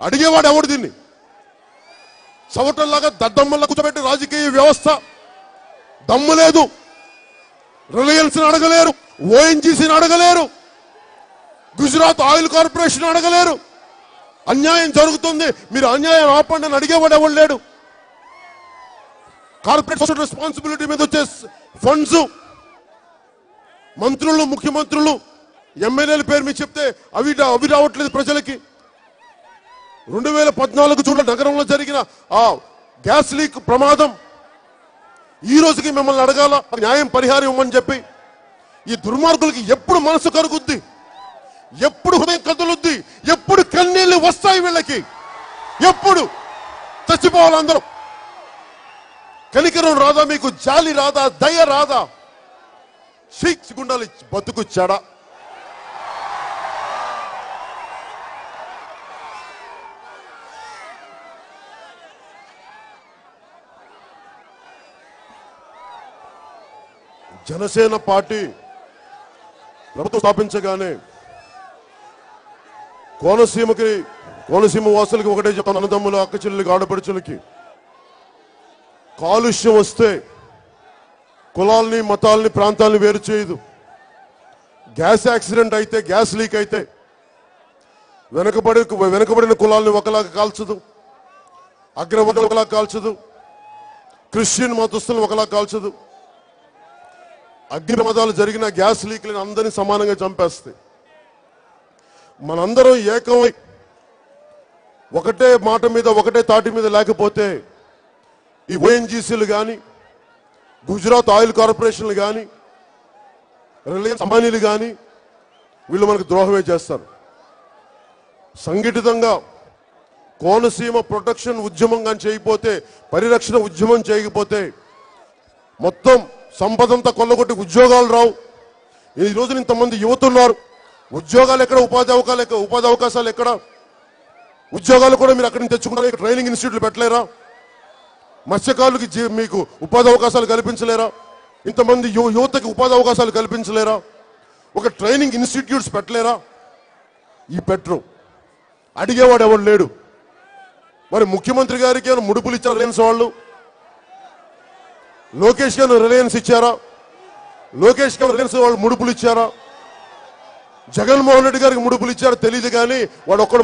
అడిగేవాడు ఎవడు దీన్ని? సవటల్లాగా దద్దమ్మల్లా కూర్చోబెట్టి రాజకీయ వ్యవస్థ దమ్ము లేదు. రిలయన్స్ అడగలేరు. ఓఎన్జీసీని అడగలేరు. గుజరాత్ ఆయిల్ కార్పొరేషన్ అడగలేరు. అన్యాయం జరుగుతుంది. మీరు అన్యాయం ఆపండి అని అడిగేవాడు ఎవడు లేడు. కార్పొరేట్ రెస్పాన్సిబిలిటీ మీద వచ్చే ఫండ్స్ మంత్రులు ముఖ్యమంత్రులు ఎమ్మెల్యేల పేరు మీరు చెప్తే అవి అవి రావట్లేదు ప్రజలకి. రెండు వేల పద్నాలుగు చోట్ల నగరంలో జరిగిన ఆ గ్యాస్ లీక్ ప్రమాదం. ఈ రోజుకి మిమ్మల్ని అడగాల న్యాయం పరిహారం ఇవ్వమని చెప్పి. ఈ దుర్మార్గులకి ఎప్పుడు మనసు కరుగుద్ది? ఎప్పుడు హృదయం కదులుద్ది? ఎప్పుడు కన్నీళ్ళు వస్తాయి వీళ్ళకి? ఎప్పుడు? చచ్చిపోవాలి అందరూ. కనికరం రాదా మీకు జాలి రాదా దయ రాదా? షీక్స్ గుండాలి బతుకు చెడ. జనసేన పార్టీ ప్రభుత్వం స్థాపించగానే కోనసీమకి కోనసీమ వాసులకి ఒకటే చెప్తాను. అన్నదమ్ములు అక్కచెల్లికి ఆడపడుచులకి. కాలుష్యం వస్తే కులాల్ని మతాల్ని ప్రాంతాలని వేరు చేయదు. గ్యాస్ యాక్సిడెంట్ అయితే గ్యాస్ లీక్ అయితే వెనకబడి వెనకబడిన కులాల్ని ఒకలాగా కాల్చదు. అగ్రవర్ణం ఒకలా కాల్చదు. క్రిస్టియన్ మతస్థులను ఒకలా కాల్చదు. అగ్ని ప్రమాదాలు జరిగిన గ్యాస్ లీక్లను అందరినీ సమానంగా చంపేస్తాయి. మనందరం ఏకమై ఒకటే మాట మీద ఒకటే తాటి మీద లేకపోతే ఈ ఓఎన్జీసీలు కానీ గుజరాత్ ఆయిల్ కార్పొరేషన్లు కానీ రిలయన్స్ అంబానీలు కానీ వీళ్ళు మనకు ద్రోహమే చేస్తారు. సంఘటితంగా కోనసీమ ప్రొటెక్షన్ ఉద్యమం కానీ చేయకపోతే పరిరక్షణ ఉద్యమం చేయకపోతే మొత్తం సంపదంతా కొల్లగొట్టి ఉద్యోగాలు రావు. ఈ రోజున ఇంతమంది యువత ఉన్నారు ఉద్యోగాలు ఎక్కడ ఉపాధి అవకాశాలు ఎక్కడ ఉపాధి అవకాశాలు ఎక్కడ? ఉద్యోగాలు కూడా మీరు అక్కడిని తెచ్చుకున్నారా తెచ్చుకున్నారు ఇక్కడ ట్రైనింగ్ ఇన్స్టిట్యూట్లు పెట్టలేరా? మత్స్యకారులకి మీకు ఉపాధి అవకాశాలు కల్పించలేరా? ఇంతమంది యువ యువతకి ఉపాధి అవకాశాలు కల్పించలేరా? ఒక ట్రైనింగ్ ఇన్స్టిట్యూట్స్ పెట్టలేరా? ఈ పెట్టరు. అడిగేవాడు ఎవడు లేడు. మరి ముఖ్యమంత్రి గారికి ఏమైనా ముడుపులు ఇచ్చారు లేని వాళ్ళు? లోకేష్ గారు రిలయన్స్ ఇచ్చారా? లోకేష్ గారు రిలయన్స్ వాళ్ళు ముడుపులు ఇచ్చారా? జగన్మోహన్ రెడ్డి గారికి ముడుపులు ఇచ్చారో తెలియదు కానీ వాడు ఒక్కడు